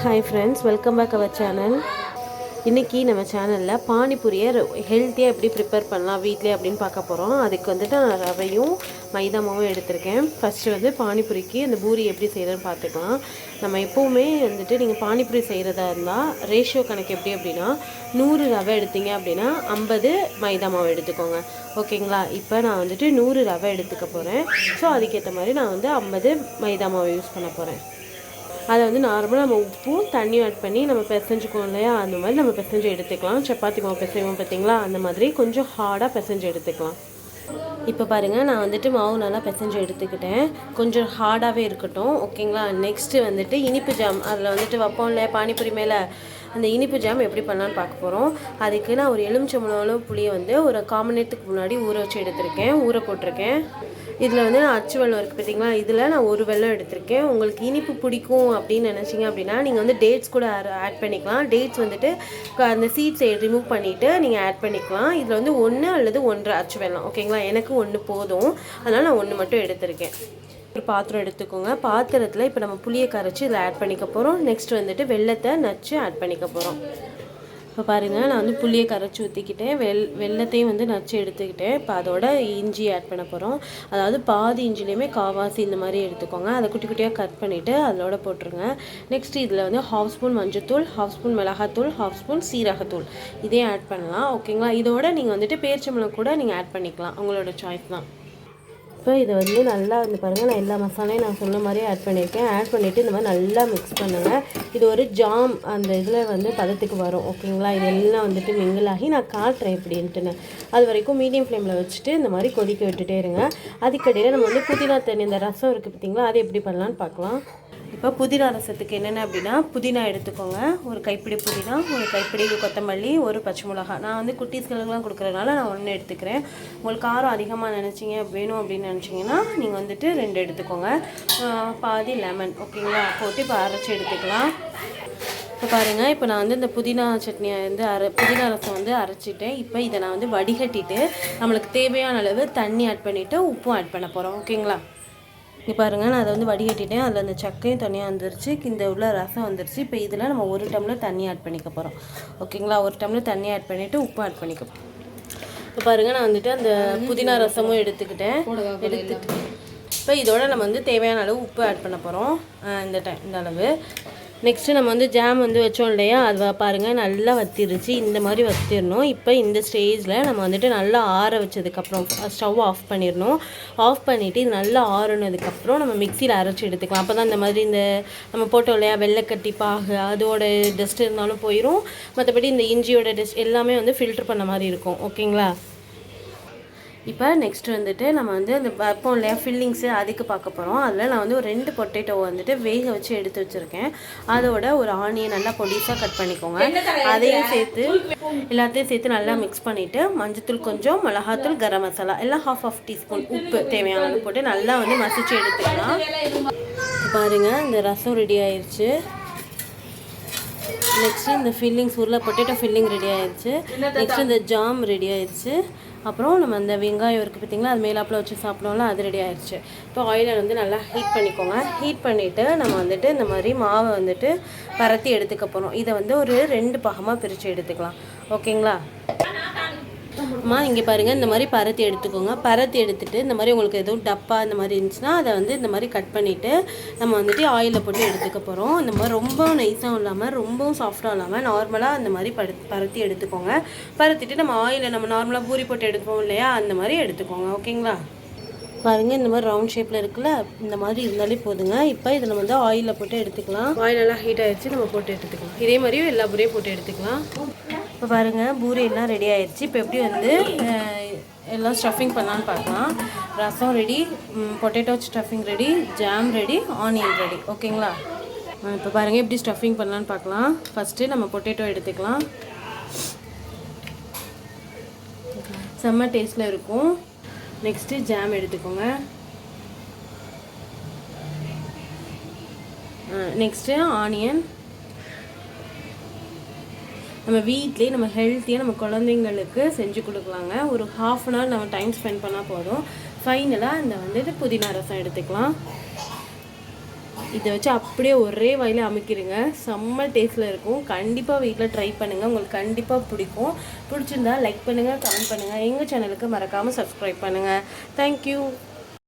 Hi friends welcome back our channel இன்றைக்கி நம்ம சேனலில் பானிபூரியை ஹெல்த்தியாக எப்படி ப்ரிப்பேர் பண்ணலாம் வீட்டிலே அப்படின்னு பார்க்க போகிறோம் அதுக்கு வந்துட்டு நான் ரவையும் மைதா மாவும் எடுத்திருக்கேன். ஃபஸ்ட்டு வந்து பானிபூரிக்கு அந்த பூரி எப்படி செய்கிறதுன்னு பார்த்துக்கலாம். நம்ம எப்போவுமே வந்துட்டு நீங்கள் பானிபூரி செய்கிறதா இருந்தால் ரேஷியோ கணக்கு எப்படி அப்படின்னா நூறு ரவை எடுத்தீங்க அப்படின்னா ஐம்பது மைதா மாவு எடுத்துக்கோங்க. ஓகேங்களா? இப்போ நான் வந்துட்டு நூறு ரவை எடுத்துக்க போகிறேன் ஸோ அதுக்கேற்ற மாதிரி நான் வந்து ஐம்பது மைதா மாவை யூஸ் பண்ண போகிறேன் அதை வந்து நார்மலாக நம்ம உப்பும் தண்ணியும் ஆட் பண்ணி நம்ம பிசைஞ்சுக்குவோம் இல்லையா? அந்த மாதிரி நம்ம பிசைஞ்சு எடுத்துக்கலாம். சப்பாத்தி மாவு பிசைவோம் பார்த்தீங்களா? அந்த மாதிரி கொஞ்சம் ஹார்டாக பிசைஞ்சு எடுத்துக்கலாம். இப்போ பாருங்கள் நான் வந்துட்டு மாவு நல்லா பிசைஞ்சு எடுத்துக்கிட்டேன். கொஞ்சம் ஹார்டாகவே இருக்கட்டும் ஓகேங்களா? நெக்ஸ்ட்டு வந்துட்டு இனிப்பு ஜாம். அதில் வந்துட்டு வைப்போம் இல்லையா? பானிபூரி மேலே அந்த இனிப்பு ஜாம் எப்படி பண்ணலான்னு பார்க்க போகிறோம் அதுக்கு நான் ஒரு எலுமிச்சம்பளம் புளியை வந்து ஒரு காமன்நேத்துக்கு முன்னாடி ஊற வச்சு எடுத்திருக்கேன். ஊற போட்டிருக்கேன். இதில் வந்து நான் அச்சு வெள்ளம் இருக்குது பார்த்தீங்களா? இதில் நான் ஒரு வெள்ளம் எடுத்திருக்கேன். உங்களுக்கு இனிப்பு பிடிக்கும் அப்படின்னு நினச்சிங்க அப்படின்னா நீங்கள் வந்து டேட்ஸ் கூட ஆட் பண்ணிக்கலாம். டேட்ஸ் வந்துட்டு அந்த சீட்ஸை ரிமூவ் பண்ணிவிட்டு நீங்கள் ஆட் பண்ணிக்கலாம். இதில் வந்து ஒன்று அல்லது ஒன்றரை அச்சு வெள்ளம். ஓகேங்களா? எனக்கு ஒன்று போதும். அதனால் நான் ஒன்று மட்டும் எடுத்திருக்கேன். ஒரு பாத்திரம் எடுத்துக்கோங்க. பாத்திரத்தில் இப்போ நம்ம புளியை கரைச்சி இதில் ஆட் பண்ணிக்க போகிறோம் நெக்ஸ்ட் வந்துட்டு வெள்ளத்தை நச்சு ஆட் பண்ணிக்க போகிறோம் இப்போ பாருங்கள் நான் வந்து புளியை கரைச்சி ஊற்றிக்கிட்டேன் வெள் வெள்ளத்தையும் வந்து நச்சு எடுத்துக்கிட்டேன். இப்போ அதோட இஞ்சி ஆட் பண்ண போகிறோம் அதாவது பாதி இஞ்சிலையுமே காவாசி இந்த மாதிரி எடுத்துக்கோங்க. அதை குட்டி குட்டியாக கட் பண்ணிவிட்டு அதோட போட்டுருங்க. நெக்ஸ்ட் இதில் வந்து ஹாஃப் ஸ்பூன் மஞ்சத்தூள் ஹாஃப் ஸ்பூன் மிளகாத்தூள் ஹாஃப் ஸ்பூன் சீரகத்தூள். இதையும் ஆட் பண்ணலாம். ஓகேங்களா இதோட நீங்கள் வந்துட்டு பேரிச்சம்பளம் கூட நீங்கள் ஆட் பண்ணிக்கலாம். உங்களோட சாய்ஸ் தான். இப்போ இதை வந்து நல்லா வந்து பாருங்கள் நான் எல்லா மசாலையும் நான் சொன்ன மாதிரியே ஆட் பண்ணியிருக்கேன். ஆட் பண்ணிவிட்டு இந்த மாதிரி நல்லா மிக்ஸ் பண்ணுங்கள் இது ஒரு ஜாம் அந்த இதில் வந்து பதத்துக்கு வரும். ஓகேங்களா இதெல்லாம் வந்துட்டு மிங்கிள் ஆகி நான் காட்டுறேன் எப்படின்ட்டுன்னு. அது வரைக்கும் மீடியம் ஃப்ளேமில் வச்சுட்டு இந்த மாதிரி கொதிக்க விட்டுட்டே இருங்க. அதுக்கடையில் நம்ம வந்து புதினா தண்ணி இந்த ரசம் இருக்குது பார்த்தீங்களா அதை எப்படி பண்ணலான்னு பார்க்கலாம். இப்போ புதினா ரசத்துக்கு என்னென்ன அப்படின்னா புதினா எடுத்துக்கோங்க. ஒரு கைப்பிடி புதினா ஒரு கைப்பிடி கொத்தமல்லி ஒரு பச்சை மிளகா. நான் வந்து குட்டீஸ்களுக்கெல்லாம் கொடுக்குறதுனால நான் ஒன்று எடுத்துக்கிறேன். உங்களுக்கு காரம் அதிகமாக நினச்சிங்க வேணும் அப்படின்னு நினச்சிங்கன்னா நீங்கள் வந்துட்டு ரெண்டு எடுத்துக்கோங்க. பாதி லெமன் ஓகேங்களா? போட்டு இப்போ அரைச்சி எடுத்துக்கலாம். இப்போ பாருங்கள் இப்போ நான் வந்து இந்த புதினா சட்னியை வந்து அரை புதினா ரசம் வந்து அரைச்சிட்டேன். இப்போ இதை நான் வந்து வடிகட்டிட்டு நம்மளுக்கு தேவையான அளவு தண்ணி ஆட் பண்ணிவிட்டு உப்பும் ஆட் பண்ண போகிறோம் ஓகேங்களா? இங்கே பாருங்கள் நான் அதை வந்து வடிகட்டிட்டேன். அதில் அந்த சக்கையும் தனியாக வந்துருச்சு. இந்த உள்ள ரசம் வந்துருச்சு. இப்போ இதில் நம்ம ஒரு டம்ளர் தண்ணி ஆட் பண்ணிக்க போகிறோம் ஓகேங்களா ஒரு டம்ளர் தண்ணி ஆட் பண்ணிவிட்டு உப்பு ஆட் பண்ணிக்க போகிறோம் இப்போ பாருங்கள் நான் வந்துட்டு அந்த புதினா ரசமும் எடுத்துக்கிட்டேன். எடுத்துட்டு இப்போ இதோட நம்ம வந்து தேவையான அளவு உப்பு ஆட் பண்ண போகிறோம் இந்த டைம் இந்த அளவு. நெக்ஸ்ட்டு நம்ம வந்து ஜாம் வந்து வச்சோம் இல்லையா? அது பாருங்கள் நல்லா வத்திருச்சு. இந்த மாதிரி வத்திடணும் இப்போ இந்த ஸ்டேஜில் நம்ம வந்துட்டு நல்லா ஆற வச்சதுக்கப்புறம் ஸ்டவ் ஆஃப் பண்ணிடணும் ஆஃப் பண்ணிவிட்டு இது நல்லா ஆறுனதுக்கப்புறம் நம்ம மிக்சியில் அரைச்சி எடுத்துக்கலாம். அப்போ தான் இந்த மாதிரி இந்த நம்ம போட்டோம் இல்லையா? வெள்ளைக்கட்டி பாகு அதோட டஸ்ட் இருந்தாலும் போயிடும் மற்றபடி இந்த இஞ்சியோட டஸ்ட் எல்லாமே வந்து ஃபில்டர் பண்ண மாதிரி இருக்கும். ஓகேங்களா இப்போ நெக்ஸ்ட் வந்துட்டு நம்ம வந்து அந்த வைப்போம் இல்லையா ஃபில்லிங்ஸு அதுக்கு பார்க்க போகிறோம் அதில் நான் வந்து ஒரு ரெண்டு பொட்டேட்டோ வந்துட்டு வேக வச்சு எடுத்து வச்சுருக்கேன். அதோட ஒரு ஆனியன் நல்லா பொடிசாக கட் பண்ணிக்கோங்க. அதையும் சேர்த்து எல்லாத்தையும் சேர்த்து நல்லா மிக்ஸ் பண்ணிவிட்டு மஞ்சத்தூள் கொஞ்சம் மிளகாத்தூள் கரம் மசாலா எல்லாம் ஹாஃப் ஆஃப் டீஸ்பூன் உப்பு தேவையான போட்டு நல்லா வந்து மசிச்சு எடுத்துக்கலாம். இப்ப பாருங்க இந்த ரசம் ரெடி ஆயிருச்சு. நெக்ஸ்ட் இந்த ஃபில்லிங்ஸ் உருளை பொட்டேட்டோ ஃபில்லிங் ரெடி ஆயிருச்சு நெக்ஸ்ட் இந்த ஜாம் ரெடி ஆயிருச்சு அப்புறம் நம்ம அந்த வெங்காயம் இருக்குது பார்த்தீங்களா அது மேலாப்பில் வச்சு சாப்பிடுவோம்ல அது ரெடி ஆயிருச்சு இப்போ ஆயிலை வந்து நல்லா ஹீட் பண்ணிக்கோங்க. ஹீட் பண்ணிவிட்டு நம்ம வந்துட்டு இந்த மாதிரி மாவை வந்துட்டு பரத்தி எடுத்துக்க போகிறோம் இதை வந்து ஒரு ரெண்டு பாகமாக பிரித்து எடுத்துக்கலாம். ஓகேங்களா அம்மா இங்கே பாருங்கள் இந்த மாதிரி பரத்தி எடுத்துக்கோங்க. பரத்தி எடுத்துட்டு இந்த மாதிரி உங்களுக்கு எதுவும் டப்பா இந்த மாதிரி இருந்துச்சுன்னா அதை வந்து இந்த மாதிரி கட் பண்ணிவிட்டு நம்ம வந்துட்டு ஆயிலில் போட்டு எடுத்துக்க போகிறோம் இந்த மாதிரி ரொம்ப நைஸாகவும் இல்லாமல் ரொம்பவும் சாஃப்டாக இல்லாமல் நார்மலாக அந்த மாதிரி படு பரத்தி எடுத்துக்கோங்க. பருத்திட்டு நம்ம ஆயிலை நம்ம நார்மலாக பூரி போட்டு எடுப்போம் இல்லையா? அந்த மாதிரி எடுத்துக்கோங்க ஓகேங்களா பாருங்க இந்த மாதிரி ரவுண்ட் ஷேப்பில் இருக்குல்ல இந்த மாதிரி இருந்தாலே போதுங்க. இப்போ இதை நம்ம வந்து ஆயிலில் போட்டு எடுத்துக்கலாம். ஆயில் ஹீட் ஆகிடுச்சு நம்ம போட்டு எடுத்துக்கலாம். இதே மாதிரியும் எல்லா பூரையும் போட்டு எடுத்துக்கலாம். இப்போ பாருங்கள் பூரி எல்லாம் ரெடி ஆயிடுச்சு. இப்போ எப்படி வந்து எல்லாம் ஸ்டஃபிங் பண்ணலான்னு பார்க்கலாம். ரசம் ready potato stuffing ready jam ready onion ready ஓகேங்களா? இப்போ பாருங்கள் எப்படி ஸ்டஃபிங் பண்ணலான்னு பார்க்கலாம். ஃபஸ்ட்டு நம்ம பொட்டேட்டோ எடுத்துக்கலாம். செம்ம டேஸ்ட்டில் இருக்கும். நெக்ஸ்ட்டு ஜாம் எடுத்துக்கோங்க. நெக்ஸ்ட்டு ஆனியன் நம்ம வீட்லேயே நம்ம ஹெல்த்தியாக நம்ம குழந்தைங்களுக்கு செஞ்சு கொடுக்கலாங்க. ஒரு ஹாஃப் அன் ஹவர் நம்ம டைம் ஸ்பெண்ட் பண்ணால் போதும். ஃபைனலாக இந்த வந்துட்டு புதினா ரசம் எடுத்துக்கலாம். இதை வச்சு அப்படியே ஒரே வாயில அமைக்கிருங்க செம்ம டேஸ்ட்டில் இருக்கும். கண்டிப்பாக வீட்டில் ட்ரை பண்ணுங்கள் உங்களுக்கு கண்டிப்பாக பிடிக்கும். பிடிச்சிருந்தா லைக் பண்ணுங்கள் கமெண்ட் பண்ணுங்கள் எங்கள் சேனலுக்கு மறக்காமல் சப்ஸ்கிரைப் பண்ணுங்கள் தேங்க்யூ